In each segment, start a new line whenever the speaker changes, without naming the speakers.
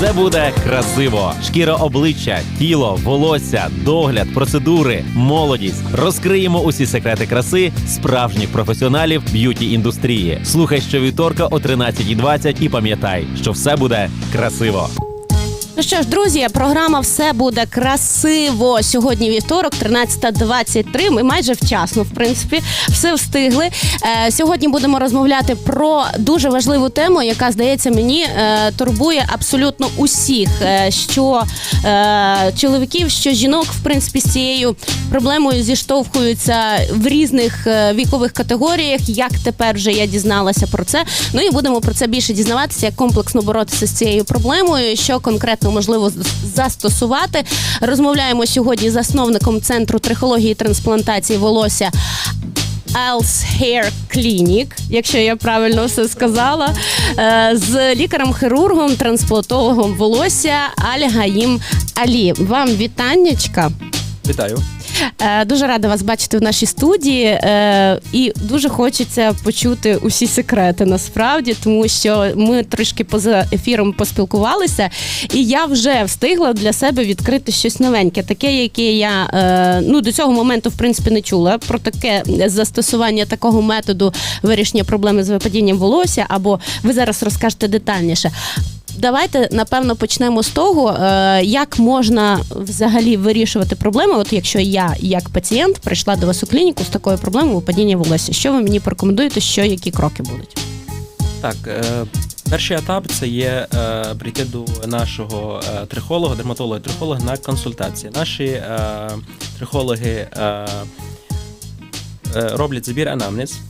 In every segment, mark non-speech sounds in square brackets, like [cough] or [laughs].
Все буде красиво. Шкіра обличчя, тіло, волосся, догляд, процедури, молодість. Розкриємо усі секрети краси справжніх професіоналів б'юті індустрії. Слухай щовівторка о 13.20 і пам'ятай, що все буде красиво.
Ну що ж, друзі, програма все буде красиво. Сьогодні вівторок, 13.23. Ми майже вчасно, в принципі, все встигли. Е, сьогодні будемо розмовляти про дуже важливу тему, яка здається мені е, турбує абсолютно усіх. Е, що е, чоловіків, що жінок, в принципі, з цією проблемою зіштовхуються в різних е, вікових категоріях. Як тепер вже я дізналася про це. Ну і будемо про це більше дізнаватися, як комплексно боротися з цією проблемою, що конкретно можливо застосувати. Розмовляємо сьогодні з засновником центру трихології і трансплантації волосся. Else Hair Clinic, якщо я правильно все сказала, е, з лікарем-хірургом, трансплантологом волосся Аль Гаїм Алі. Вам вітаннячка.
Вітаю.
Е, Дуже рада вас бачити в нашій студії, е, і дуже хочеться почути усі секрети насправді, тому що ми трошки поза ефіром поспілкувалися, і я вже встигла для себе відкрити щось новеньке, таке, яке я е, ну до цього моменту в принципі не чула про таке застосування такого методу вирішення проблеми з випадінням волосся, або ви зараз розкажете детальніше. Давайте напевно почнемо з того, е, як можна взагалі вирішувати проблеми. От якщо я, як пацієнт, прийшла до вас у клініку з такою проблемою випадіння волосся, що ви мені порекомендуєте, що які кроки будуть?
Так, е, перший етап це є е, прийти до нашого трихолога, дерматолога трихолога на консультації. Наші трихологи роблять забір анамнез.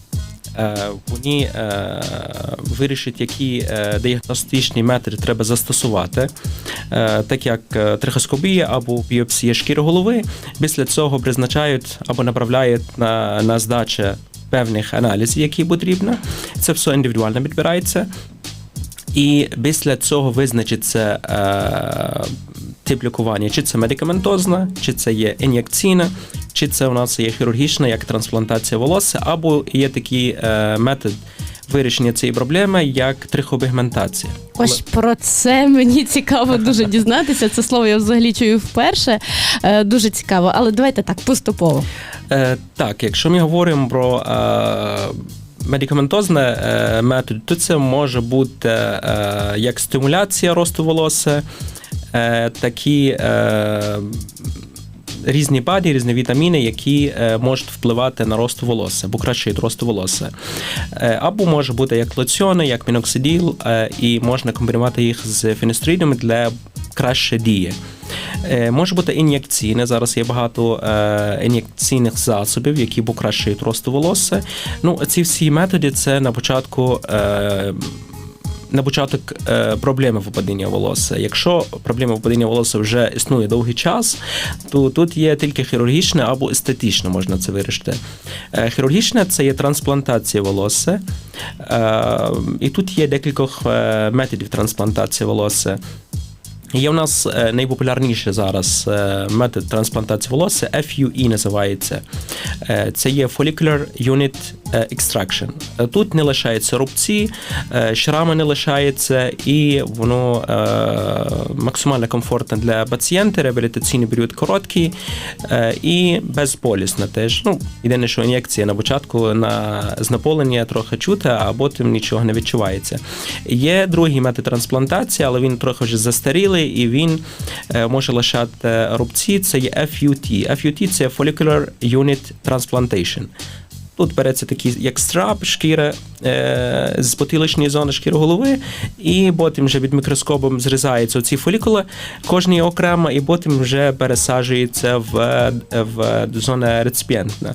Е, Вони е, вирішать, які е, діагностичні методи треба застосувати, так як трихоскопія або біопсія шкіри голови. Після цього призначають або направляють на, на здачу певних аналізів, які потрібно. Це все індивідуально підбирається. І після цього визначиться тип лікування, чи це медикаментозна, чи це є ін'єкційна, чи це у нас є хірургічна, як трансплантація волосся, або є такий е, метод вирішення цієї проблеми, як трихопігментація.
Ось про це мені цікаво дуже дізнатися. Це слово я взагалі чую вперше. Е, Дуже цікаво, але давайте так поступово.
Е, так, якщо ми говоримо про е, медикаментозне е, метод, то це може бути е, як стимуляція росту волосся, е, такі е, різні баді, різні вітаміни, які е, можуть впливати на рост волосся, або краще росту волосся. Е, або може бути як лоціони, як міноксиділ, е, і можна комбінувати їх з фіністридами для кращої дії. Е, Може бути ін'єкційне. Зараз є багато е, ін'єкційних засобів, які покращують росту волосся. Ну, ці всі методи це на початку. Е, на початок е, проблеми випадіння волосся. Якщо проблема випадіння волосся вже існує довгий час, то тут є тільки хірургічне або естетичне можна це вирішити. Е, хірургічне це є трансплантація волосся. Е, і тут є декілька е, методів трансплантації волосся. Є у нас найпопулярніше зараз метод трансплантації волосся FUE називається. Це є Follicular Unit Extraction. Е, Тут не лишаються рубці, е, шрами не лишаються, і воно е, максимально комфортне для пацієнта. Реабілітаційний період короткий е, і безболісне теж. Ну, єдине, що ін'єкція на початку на знеполення трохи чути, а потім нічого не відчувається. Є другий метод трансплантації, але він трохи вже застарілий і він е, може лишати рубці. Це є FUT. FUT – це Follicular Unit Transplantation. Тут береться такі, як страп шкіра е, з потиличної зони шкіри голови, і потім вже під мікроскопом зрізаються ці фолікули, кожні окремо, і потім вже пересаджується в, в зону реципієнтна.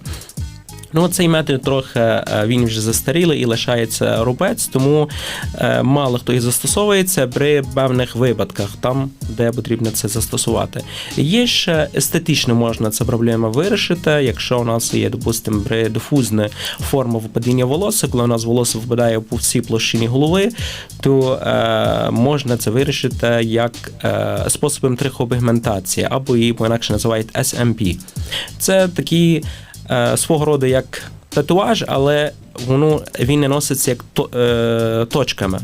Ну, цей метод трохи е, він вже застарілий і лишається рубець, тому е, мало хто їх застосовується при певних випадках, там, де потрібно це застосувати. Є ще естетично можна цю проблему вирішити, якщо у нас є, допустимо, при дифузна форма випадіння волосся, коли у нас волосся випадає по всій площині голови, то е, можна це вирішити як е, способом трихопігментації, або її інакше називають SMP. Це такі свого роду як татуаж, але воно він не носиться як то, е, точками.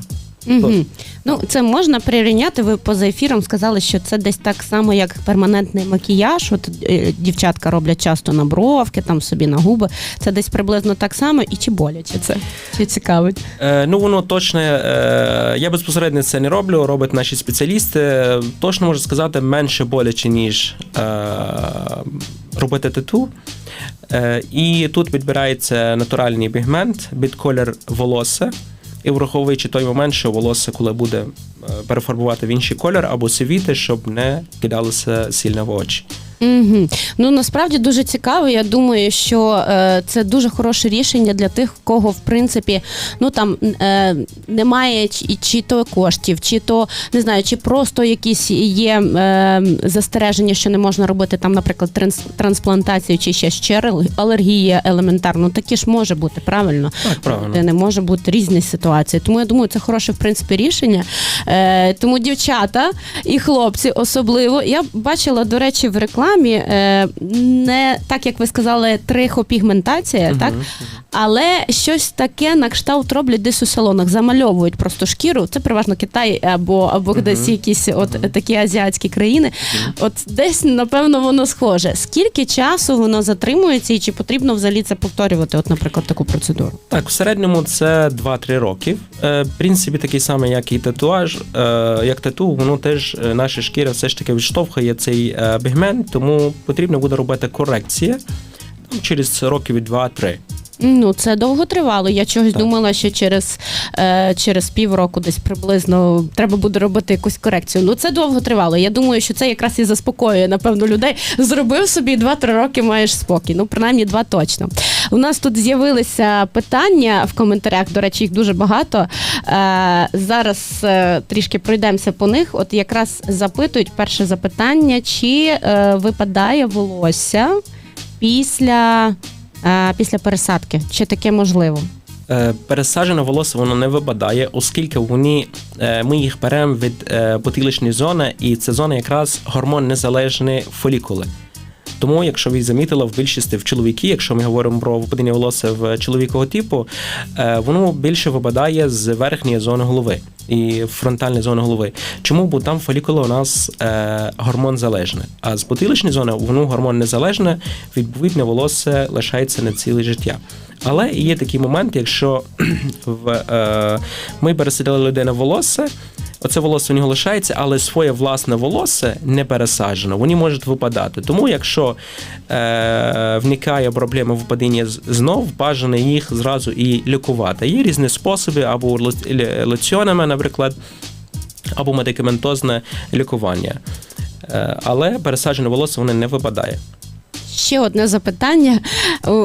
Угу. Ну, це можна прирівняти. Ви поза ефіром сказали, що це десь так само, як перманентний макіяж. От е, дівчатка роблять часто на бровки, там собі на губи. Це десь приблизно так само, і чи боляче це? Чи цікавить?
Е, ну, воно точно. Е, я безпосередньо це не роблю, роблять наші спеціалісти. Точно можу сказати, менше боляче, ніж е, робити тату. Е, і тут підбирається натуральний пігмент під колір волосся. І враховуючи той момент, що волосся, коли буде е, перефарбувати в інший колір або сивіти, щоб не кидалося сильно в очі.
Угу. Ну насправді дуже цікаво. Я думаю, що е, це дуже хороше рішення для тих, кого в принципі ну там е, немає чи, чи то коштів, чи то не знаю, чи просто якісь є е, застереження, що не можна робити там, наприклад, транс, трансплантацію, чи ще ще алергія елементарно. Такі ж може бути правильно.
Так, правильно.
Де не може бути різні ситуації. Тому я думаю, це хороше в принципі рішення. Е, тому дівчата і хлопці особливо. Я бачила, до речі, в рекламі е, не так, як ви сказали, трихопігментація, так? Але щось таке на кшталт роблять десь у салонах, замальовують просто шкіру. Це переважно Китай або, або десь якісь от такі азіатські країни. От десь, напевно, воно схоже. Скільки часу воно затримується і чи потрібно взагалі це повторювати, от, наприклад, таку процедуру?
Так, в середньому це 2-3 роки. Е, В принципі, такий самий, як і татуаж, е, як тату, воно теж наша шкіра все ж таки відштовхує цей пігмент, тому потрібно буде робити корекція там, через років 2-3.
Ну, це довго тривало. Я чогось
Так.
думала, що через, е, через півроку десь приблизно треба буде робити якусь корекцію. Ну, це довго тривало. Я думаю, що це якраз і заспокоює, напевно, людей. Зробив собі 2-3 роки маєш спокій. Ну, принаймні, два точно. У нас тут з'явилися питання в коментарях. До речі, їх дуже багато. Е, зараз е, трішки пройдемося по них. От якраз запитують перше запитання: чи е, випадає волосся після, після пересадки? Чи таке можливо?
Пересаджене волосся воно не випадає, оскільки вони, ми їх беремо від потиличної зони, і це зона якраз гормон незалежні фолікули. Тому, якщо ви замітили в більшості в чоловіки, якщо ми говоримо про випадіння волосся в чоловікового типу, е, воно більше випадає з верхньої зони голови і фронтальної зони голови. Чому? Бо там фолікули у нас е, гормон залежне, а з потиличної зони воно гормон незалежне, відповідно, волосся лишається на ціле життя. Але є такий момент, якщо [clears throat] в, е, ми пересадили людину волосся, оце волосся у нього лишається, але своє власне волосся не пересаджено, вони можуть випадати. Тому, якщо е, вникає проблема випадіння знов, бажано їх зразу і лікувати. Є різні способи, або лоц- лоціонами, наприклад, або медикаментозне лікування. Е, але пересаджене волосся воно не випадає.
Ще одне запитання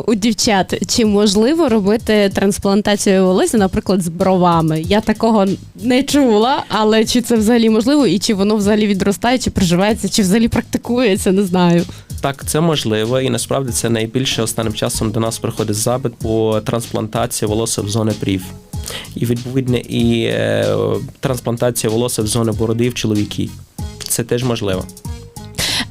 у, дівчат: чи можливо робити трансплантацію волосся, наприклад, з бровами? Я такого не чула, але чи це взагалі можливо, і чи воно взагалі відростає, чи приживається, чи взагалі практикується, не знаю.
Так, це можливо, і насправді це найбільше останнім часом до нас приходить запит по трансплантації волосся в зони брів. І відповідно і е, трансплантація волосся в зони бороди в чоловіків. Це теж можливо.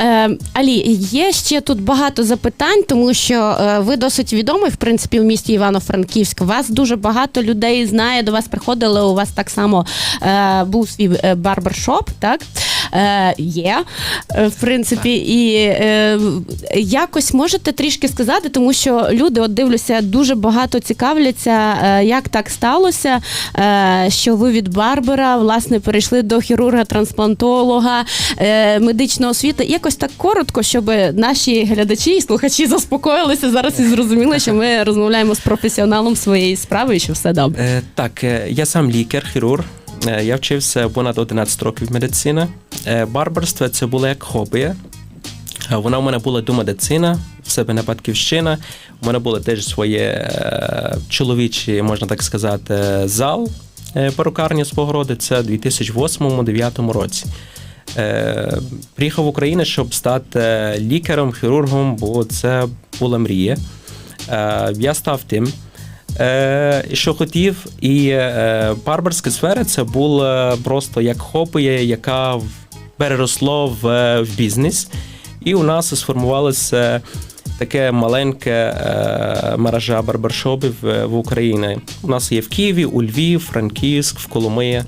Е, Алі, є ще тут багато запитань, тому що е, ви досить відомий, в принципі, в місті Івано-Франківськ. Вас дуже багато людей знає. До вас приходили. У вас так само е, був свій е, барбершоп, так? Е, є, е, в принципі, і е, якось можете трішки сказати, тому що люди, от дивлюся, дуже багато цікавляться, як так сталося, що ви від барбера власне перейшли до хірурга-трансплантолога, е, медичної освіти. Якось так коротко, щоб наші глядачі і слухачі заспокоїлися зараз і зрозуміли, що ми розмовляємо з професіоналом своєї справи і що все добре.
Так, я сам лікар, хірург. Е, Я вчився понад 11 років медицини. Е, Барбарство це було як хобі. Е, Вона у мене була до медицина, в себе на батьківщина. У мене було теж своє чоловіче, можна так сказати, зал перукарні Спогороди. Це в 2008-2009 році. Приїхав в Україну, щоб стати лікарем, хірургом, бо це була мрія. Я став тим. Е, що хотів, і е, сфера це було просто як хобі, яка переросло в, в бізнес. І у нас сформувалося таке маленьке е, мережа барбершопів е, в Україні. У нас є в Києві, у Львів, Франківськ, в Коломиї.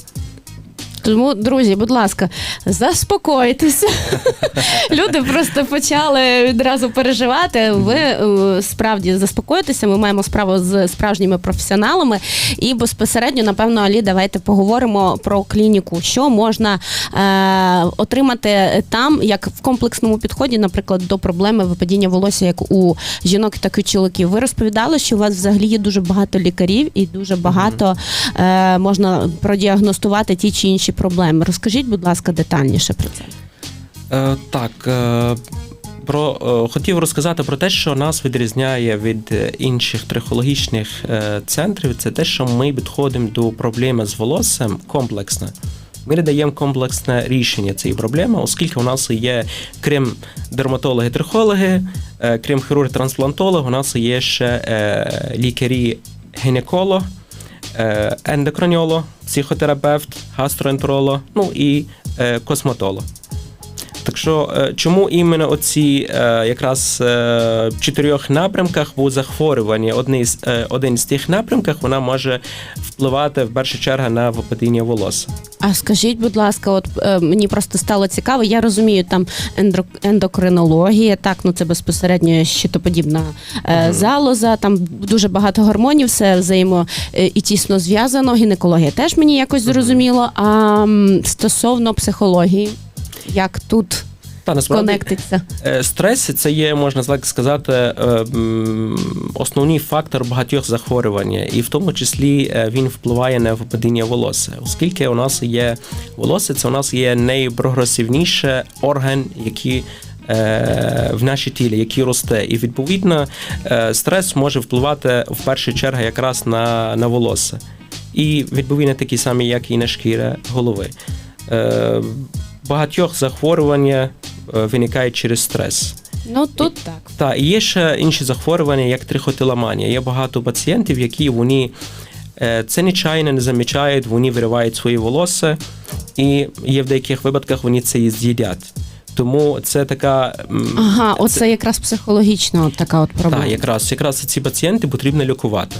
Тому, друзі, будь ласка, заспокойтеся. [laughs] Люди просто почали відразу переживати. Ви е, справді заспокойтеся. Ми маємо справу з справжніми професіоналами. І безпосередньо, напевно, Алі, давайте поговоримо про клініку, що можна е, отримати там, як в комплексному підході, наприклад, до проблеми випадіння волосся, як у жінок, так і у чоловіків. Ви розповідали, що у вас взагалі є дуже багато лікарів і дуже багато е, можна продіагностувати ті чи інші проблеми. Розкажіть, будь ласка, детальніше про це.
Е, так. Е, про, е, хотів розказати про те, що нас відрізняє від е, інших трихологічних е, центрів, це те, що ми підходимо до проблеми з волоссям комплексно. Ми не даємо комплексне рішення цієї проблеми, оскільки у нас є, крім дерматологи-трихологи, крім хірург-трансплантолог, у нас є ще е, е, ендокринолог, психотерапевт, гастроентеролог, ну і космотолог. косметолог. Так що, е, чому іменно оці е, якраз в чотирьох напрямках у захворювання, одні з, е, один з тих напрямків, вона може впливати в першу чергу на випадіння волосся.
А скажіть, будь ласка, от е, мені просто стало цікаво. Я розумію, там ендро, ендокринологія, так ну це безпосередньо щитоподібна е, залоза. Там дуже багато гормонів, все взаємо е, і тісно зв'язано. Гінекологія теж мені якось зрозуміло. А стосовно психології, як тут
Та насправді е, стрес це є, можна так сказати, е, основний фактор багатьох захворювань, і в тому числі е, він впливає на випадіння волосся, оскільки у нас є волосся, це у нас є найпрогресивніший орган, який в нашій тілі, який росте, і відповідно стрес може впливати в першу чергу якраз на, на волосся. І відповідно такі самі, як і на шкіра голови. Багатьох захворювання е, виникають через стрес.
Ну тут так.
Та і є ще інші захворювання, як трихотиламанія. Є багато пацієнтів, які вони е, це нечайно не замічають, вони виривають свої волосся, і є в деяких випадках вони це і з'їдять. Тому це така
Ага,
це-
оце якраз психологічна от така от проблема.
так, якраз якраз ці пацієнти потрібно лікувати.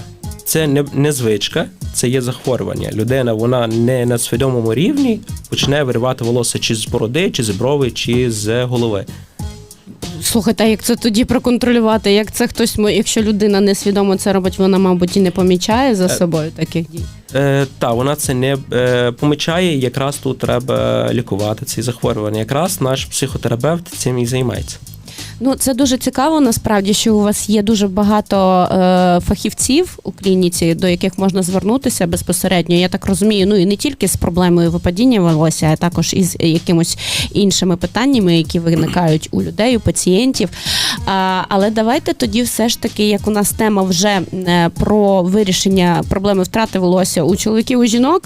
Це не, не звичка, це є захворювання. Людина вона не на свідомому рівні почне виривати волосся чи з бороди, чи з брови, чи з голови.
Слухайте, а як це тоді проконтролювати? Як це хтось, якщо людина несвідомо це робить, вона, мабуть, і не помічає за собою таких дій.
Е, та вона це не е, помічає. Якраз тут треба лікувати ці захворювання. Якраз наш психотерапевт цим і займається.
Ну це дуже цікаво. Насправді, що у вас є дуже багато е, фахівців у клініці, до яких можна звернутися безпосередньо. Я так розумію. Ну і не тільки з проблемою випадіння волосся, а також із якимось іншими питаннями, які виникають у людей, у пацієнтів. А, але давайте тоді, все ж таки, як у нас тема вже е, про вирішення проблеми втрати волосся у чоловіків у жінок.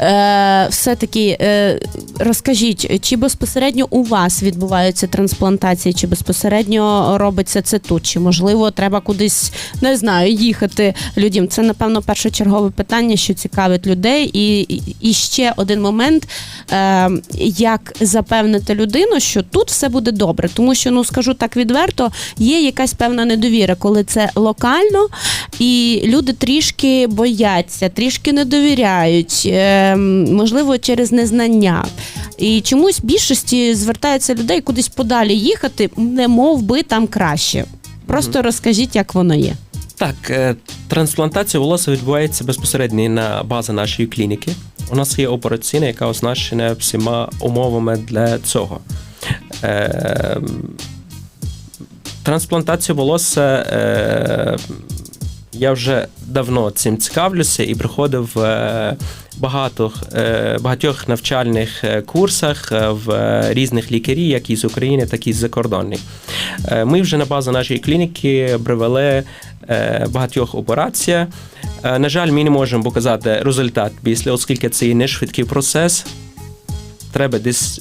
Е, все-таки е, розкажіть, чи безпосередньо у вас відбуваються трансплантації, чи безпосередньо робиться це тут? Чи можливо треба кудись не знаю їхати людям? Це напевно першочергове питання, що цікавить людей. І- і ще один момент: е, як запевнити людину, що тут все буде добре, тому що ну скажу так відверто, є якась певна недовіра, коли це локально, і люди трішки бояться, трішки не довіряють, е, можливо, через незнання. І чомусь більшості звертаються людей кудись подалі їхати, не мов би там краще. Просто розкажіть, як воно є.
Так, е, трансплантація волосся відбувається безпосередньо на базі нашої клініки. У нас є операційна, яка оснащена всіма умовами для цього. Е, трансплантація волосся. Е, я вже давно цим цікавлюся і приходив багато, е, багатьох навчальних е, курсах е, в різних лікарів, як із України, так і з закордонних. Ми вже на базі нашої клініки привели багатьох операцій. На жаль, ми не можемо показати результат після, оскільки це не швидкий процес. Треба десь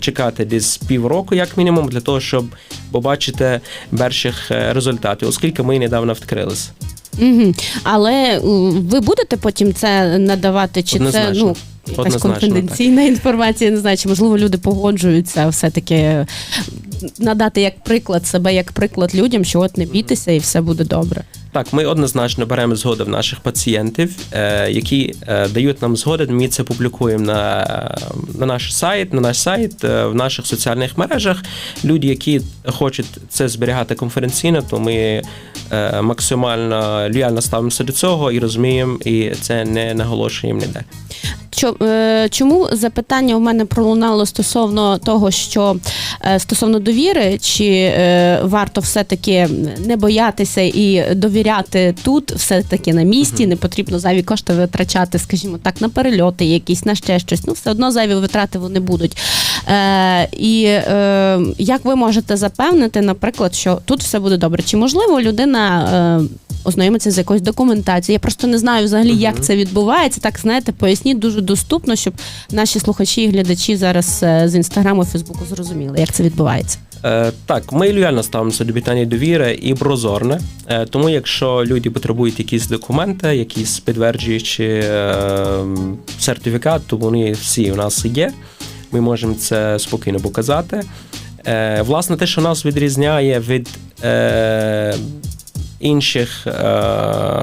чекати десь півроку, як мінімум, для того, щоб побачити перших результатів, оскільки ми недавно відкрилися.
Угу. Але ви будете потім це надавати, чи
Однозначно.
це ну. Якась
Однозначно,
конфіденційна інформація, не знаю, чи можливо люди погоджуються все-таки надати як приклад себе, як приклад людям, що от не бійтеся і все буде добре.
Так, ми однозначно беремо згоди в наших пацієнтів, е, які е, дають нам згоди. Ми це публікуємо на, на наш сайт, на наш сайт, е, в наших соціальних мережах. Люди, які хочуть це зберігати конференційно, то ми максимально лояльно ставимося до цього і розуміємо, і це не наголошуємо ніде.
Чому запитання у мене пролунало стосовно того, що стосовно довіри, чи варто все-таки не боятися і довіряти тут, все-таки на місці, не потрібно зайві кошти витрачати, скажімо так, на перельоти, якісь на ще щось. Ну, все одно зайві витрати вони будуть. Е, І е, як ви можете запевнити, наприклад, що тут все буде добре? Чи можливо людина е, ознайомиться з якоюсь документацією? Я просто не знаю взагалі, як це відбувається. Так знаєте, поясніть дуже доступно, щоб наші слухачі і глядачі зараз е, з інстаграму, фейсбуку зрозуміли, як це відбувається.
Е, Так, ми лояльно ставимося до питання довіри і прозорне. Е, Тому, якщо люди потребують якісь документи, якісь підтверджуючі е, сертифікат, то вони всі у нас є. Ми можемо це спокійно показати. Власне, те, що нас відрізняє від інших, е,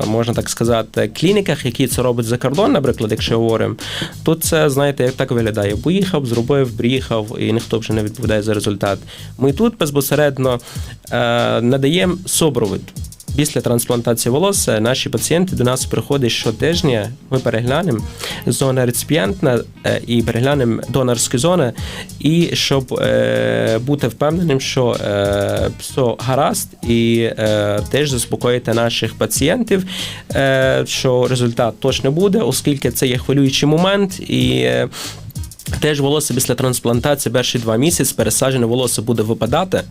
можна так сказати, клініках, які це роблять за кордон, наприклад, якщо говоримо, то це, знаєте, як так виглядає. Поїхав, зробив, приїхав, і ніхто вже не відповідає за результат. Ми тут безпосередньо е, надаємо супровід. Після трансплантації волосся наші пацієнти до нас приходять щотижня. Ми переглянемо зона реципієнтна е, і переглянемо донорські зони, і щоб е, бути впевненим, що е, все гаразд, і е, теж заспокоїти наших пацієнтів, е, що результат точно буде, оскільки це є хвилюючий момент і. е, Теж волосся після трансплантації перші два місяці пересаджене волосся буде випадати,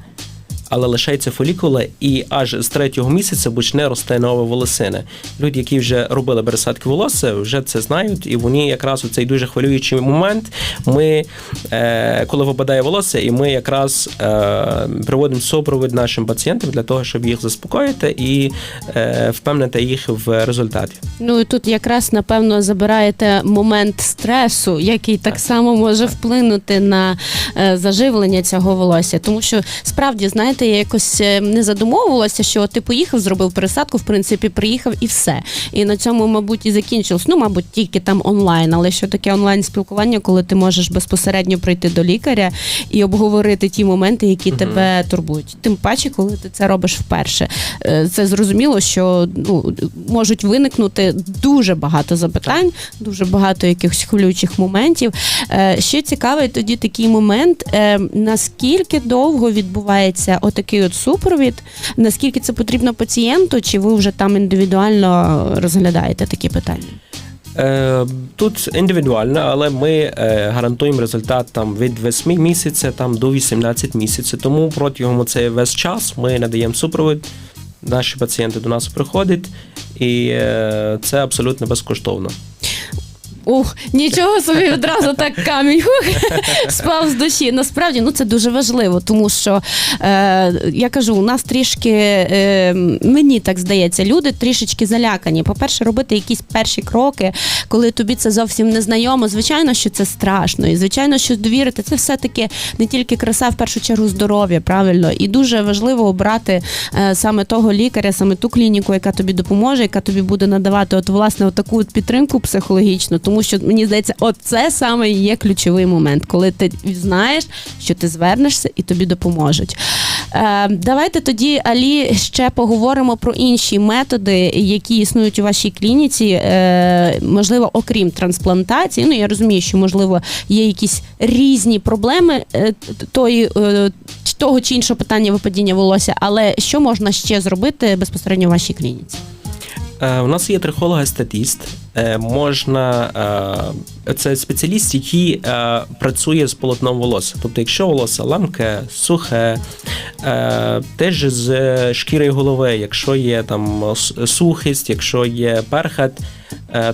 але лишається фолікула, і аж з третього місяця почне рости нова волосина. Люди, які вже робили пересадки волосся, вже це знають, і вони якраз у цей дуже хвилюючий момент. Ми, е, коли випадає волосся, і ми якраз е, приводимо супровід нашим пацієнтам для того, щоб їх заспокоїти і е, впевнити їх в результаті.
Ну і тут якраз напевно забираєте момент стресу, який так само може вплинути на е, заживлення цього волосся. Тому що справді, знаєте, я якось е, не задумовувалася, що ти поїхав, зробив пересадку, в принципі, приїхав і все. І на цьому, мабуть, і закінчилось. Ну, мабуть, тільки там онлайн. Але що таке онлайн спілкування, коли ти можеш безпосередньо прийти до лікаря і обговорити ті моменти, які тебе турбують. Тим паче, коли ти це робиш вперше. Е, Це зрозуміло, що ну можуть виникнути дуже багато запитань, дуже багато якихось хвилюючих моментів. Е, Ще цікавий тоді такий момент, наскільки довго відбувається отакий от супровід, наскільки це потрібно пацієнту, чи ви вже там індивідуально розглядаєте такі питання?
Е, Тут індивідуально, але ми е, гарантуємо результат там від 8 місяців там до 18 місяців. Тому протягом цей весь час ми надаємо супровід. Наші пацієнти до нас приходять, і е, це абсолютно безкоштовно.
Ух, нічого собі відразу так камінь спав з душі. Насправді ну це дуже важливо, тому що е, я кажу, у нас трішки е, мені так здається, люди трішечки залякані. По-перше, робити якісь перші кроки, коли тобі це зовсім не знайомо. Звичайно, що це страшно, і звичайно, що довірити це все-таки не тільки краса, в першу чергу здоров'я, правильно, і дуже важливо обрати е, саме того лікаря, саме ту клініку, яка тобі допоможе, яка тобі буде надавати от власне от таку от підтримку психологічну, тому що мені здається, от це саме і є ключовий момент, коли ти знаєш, що ти звернешся і тобі допоможуть. Е, давайте тоді, Алі, ще поговоримо про інші методи, які існують у вашій клініці. Е, можливо, окрім трансплантації. Ну я розумію, що можливо є якісь різні проблеми е, тої. Е, того чи іншого питання випадіння волосся, але що можна ще зробити безпосередньо в вашій клініці?
Е, У нас є трихолог-естетіст. Е, Можна е, це спеціаліст, який працює з полотном волосся. Тобто, якщо волосся ламке, сухе, теж з шкіри голови, якщо є там сухість, якщо є перхат,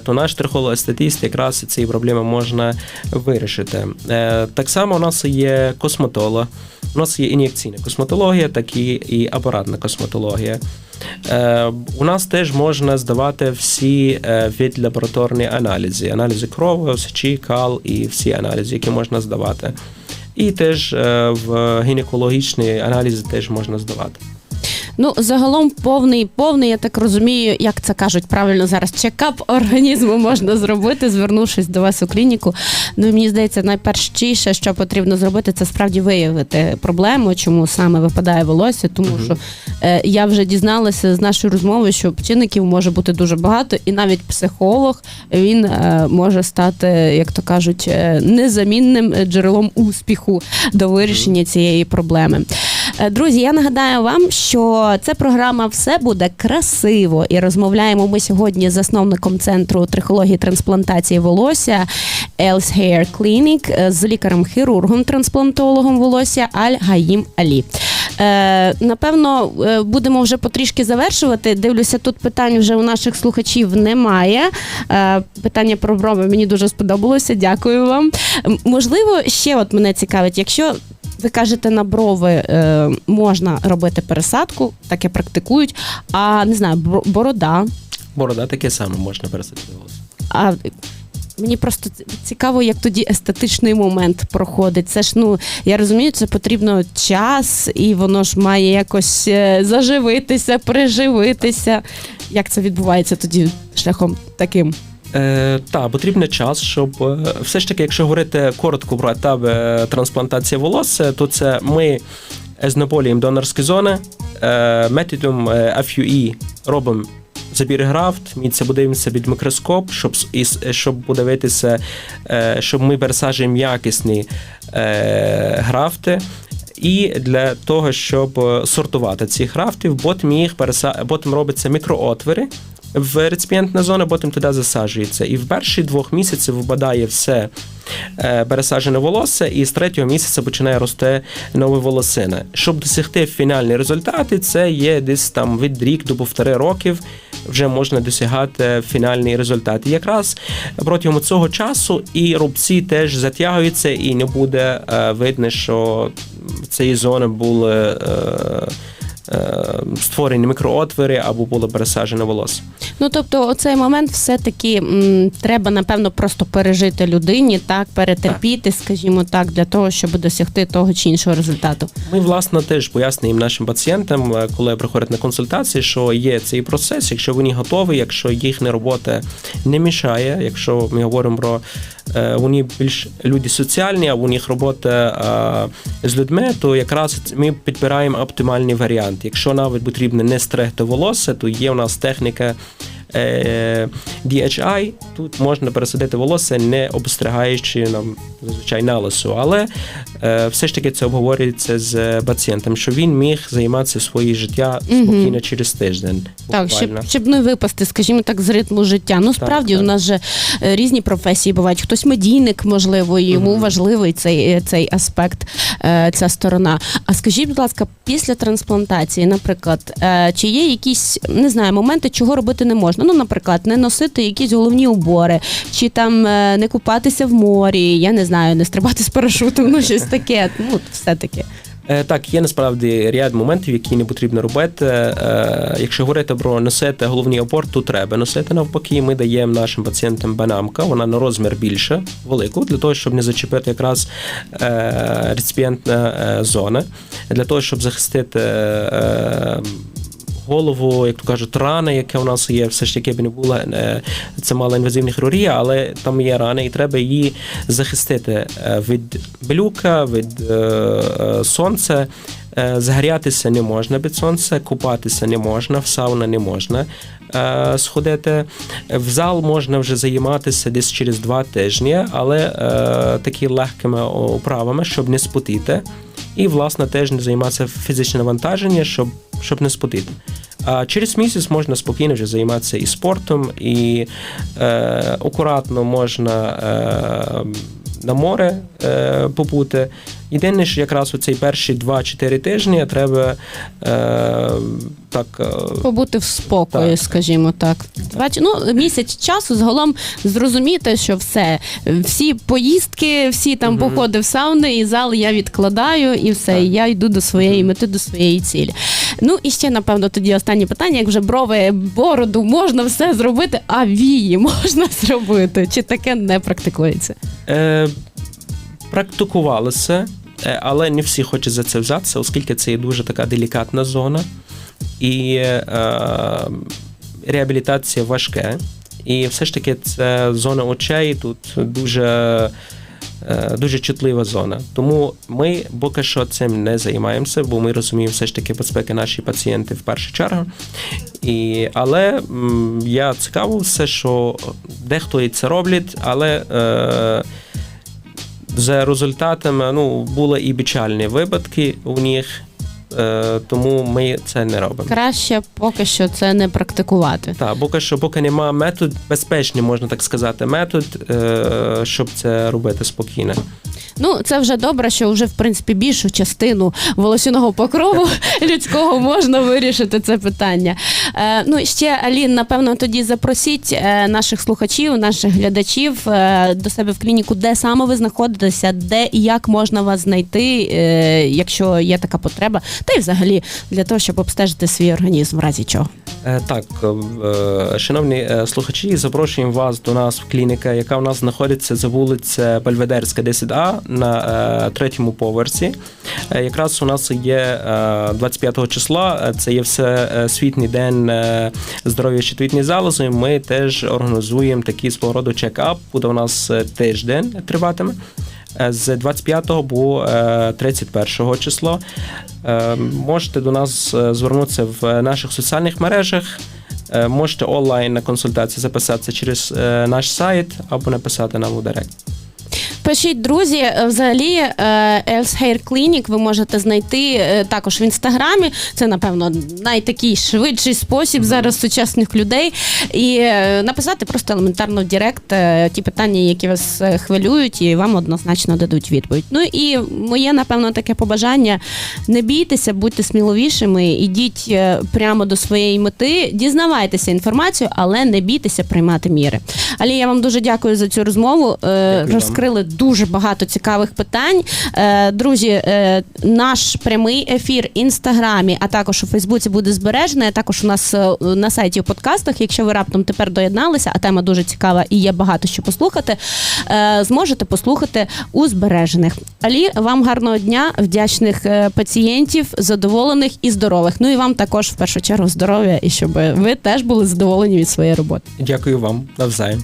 то наш трихолог-естетіст якраз ці проблеми можна вирішити. Е, Так само у нас є косметолог. У нас є ін'єкційна косметологія, так і, і апаратна косметологія. Е, у нас теж можна здавати всі е, лабораторні аналізи, аналізи крові, сечі, кал і всі аналізи, які можна здавати. І теж е, в гінекологічні аналізи теж можна здавати.
Ну, загалом повний, повний, я так розумію, як це кажуть правильно зараз. Чекап організму можна зробити, звернувшись до вас у клініку. Ну, і мені здається, найпершіше, що потрібно зробити, це справді виявити проблему, чому саме випадає волосся. Тому що е, я вже дізналася з нашої розмови, що чинників може бути дуже багато, і навіть психолог він е, може стати, як то кажуть, е, незамінним джерелом успіху до вирішення цієї проблеми. Е, Друзі, я нагадаю вам, що це програма Все буде красиво. І розмовляємо ми сьогодні з засновником центру трихології трансплантації волосся Else Hair Clinic е, з лікарем-хірургом, трансплантологом волосся Аль Гаїм Алі. Е, напевно, е, будемо вже потрішки завершувати. Дивлюся, тут питань вже у наших слухачів немає. Е, питання про брови мені дуже сподобалося. Дякую вам. Можливо, ще от мене цікавить, якщо ви кажете, на брови е, можна робити пересадку, таке практикують. А не знаю, бро- борода.
Борода таке саме можна пересадити волосся.
А мені просто ц- цікаво, як тоді естетичний момент проходить. Це ж ну я розумію, це потрібно час, і воно ж має якось е, заживитися, приживитися. Як це відбувається тоді шляхом таким?
Е, та, потрібен час, щоб е, все ж таки, якщо говорити коротко про етап е, трансплантації волосся, то це ми знеболюємо донорські зони, е, методом е, FUE робимо забір графт, ми це подивимося під мікроскоп, щоб, щоб подивитися, щоб ми пересаджуємо якісні графти. І для того, щоб сортувати ці графти, потім їх потім робиться мікроотвори в реципієнтна зона, потім туди засаджується. І в перші двох місяців випадає все е, пересаджене волосся, і з третього місяця починає рости нове волосина. Щоб досягти фінальні результати, це є десь там від рік до півтори років. Вже можна досягати фінальний результат. І якраз протягом цього часу і рубці теж затягуються, і не буде е, видно, що в цієї зони були е, створені мікроотвори або було пересаджене волосся.
Ну тобто, оцей момент все-таки м, треба, напевно, просто пережити людині, так, перетерпіти, скажімо так, для того, щоб досягти того чи іншого результату.
Ми, власне, теж пояснюємо нашим пацієнтам, е, коли приходять на консультації, що є цей процес, якщо вони готові, якщо їхня робота не мішає, якщо ми говоримо про е, вони більш люди соціальні, а у них робота е, з людьми, то якраз ми підбираємо оптимальний варіант. Якщо навіть потрібно не стригти волосся, то є у нас техніка. Е, DHI, тут можна пересадити волосся, не обстригаючи нам зазвичай на лису, але е, все ж таки це обговорюється з пацієнтом, що він міг займатися своє життя спокійно через тиждень.
Так, щоб, щоб не випасти, скажімо так, з ритму життя. Ну, справді,
так.
у нас же е, різні професії бувають. Хтось медійник, можливо, йому важливий цей, цей аспект, ця сторона. А скажіть, будь ласка, після трансплантації, наприклад, чи є якісь не знаю, моменти, чого робити не можна? Ну, наприклад, не носити якісь головні убори, чи там е, не купатися в морі, я не знаю, не стрибати з парашутом, ну щось таке. Ну, все таки.
Е, Так, є насправді ряд моментів, які не потрібно робити. Е, Якщо говорити про носити головний опор, то треба носити навпаки. Ми даємо нашим пацієнтам банамка, вона на розмір більше, велику, для того, щоб не зачепити якраз е, реципієнтна е, зона, для того, щоб захистити. Голову, як то кажуть, рани, яке у нас є, все ж таки б не була е, це малоінвазивна хірургія, але там є рани, і треба її захистити е, від блюка, від е, сонця. Загорятися не можна від сонця, купатися не можна, в сауна не можна е, сходити. В зал можна вже займатися десь через два тижні, але е, такі легкими управами, щоб не спотіти. І, власне, теж не займатися фізичним навантаженням, щоб, щоб не спотити. А через місяць можна спокійно вже займатися і спортом, і е, акуратно можна е, на море е, побути. Єдине, що якраз у ці перші 2-4 тижні треба е, так. е,
Побути в спокої,
Так.
скажімо так. Бач, ну місяць часу загалом зрозуміти, що все, всі поїздки, всі там походи в сауни і зал я відкладаю, і все.
Так.
і Я йду до своєї мети, до своєї цілі. Ну і ще напевно тоді останнє питання: як вже брови, бороду можна все зробити, а вії можна зробити? Чи таке не практикується?
Е, практикувалося, е, але не всі хочуть за це взятися, оскільки це є дуже така делікатна зона. І е, реабілітація важке. І все ж таки це зона очей тут дуже, дуже чутлива зона. Тому ми поки що цим не займаємося, бо ми розуміємо все ж таки безпеки наші пацієнти в першу чергу. І, але м, я цікавився, що дехто і це роблять, але е, за результатами ну, були і печальні випадки у них, е, тому ми це не робимо.
Краще поки що це не практикувати.
Так, поки що, поки немає метод, безпечний, можна так сказати, метод, е, щоб це робити спокійно.
Ну, це вже добре, що вже в принципі більшу частину волосяного покрову [laughs] людського можна вирішити це питання. Е, ну ще Алін, напевно, тоді запросіть е, наших слухачів, наших глядачів е, до себе в клініку, де саме ви знаходитеся, де і як можна вас знайти, е, якщо є така потреба, та й взагалі для того, щоб обстежити свій організм в разі чого.
Е, Так, е, шановні е, слухачі, запрошуємо вас до нас в клініку, яка у нас знаходиться за вулиця Бельведерська, 10А на третьому поверсі. Якраз у нас є е, 25 числа, це є всесвітній день здоров'я щитовідної залози. Ми теж організуємо такий свого роду чекап. Буде у нас тиждень триватиме. Е, З 25 по е, 31 число Е, можете до нас е, звернутися в наших соціальних мережах. Е, Можете онлайн на консультації записатися через е, наш сайт або написати нам у директ.
Пишіть, друзі, е, взагалі е, Else Hair Clinic ви можете знайти е, також в інстаграмі. Це, напевно, найтакий швидший спосіб зараз сучасних людей. І е, написати просто елементарно в Директ ті питання, які вас хвилюють, і вам однозначно дадуть відповідь. Ну і моє, напевно, таке побажання: не бійтеся, будьте сміливішими, ідіть прямо до своєї мети, дізнавайтеся інформацію, але не бійтеся приймати міри. Алі, я вам дуже дякую за цю розмову.
Дякую вам.
Дуже багато цікавих питань. Е, Друзі, е, наш прямий ефір в інстаграмі, а також у Фейсбуці буде збережений. а Також у нас е, на сайті у подкастах. Якщо ви раптом тепер доєдналися, а тема дуже цікава і є багато що послухати. Зможете послухати у збережених. Алі, вам гарного дня, вдячних пацієнтів, задоволених і здорових. Ну і вам також в першу чергу здоров'я, і щоб ви теж були задоволені від своєї роботи.
Дякую вам навзаєм.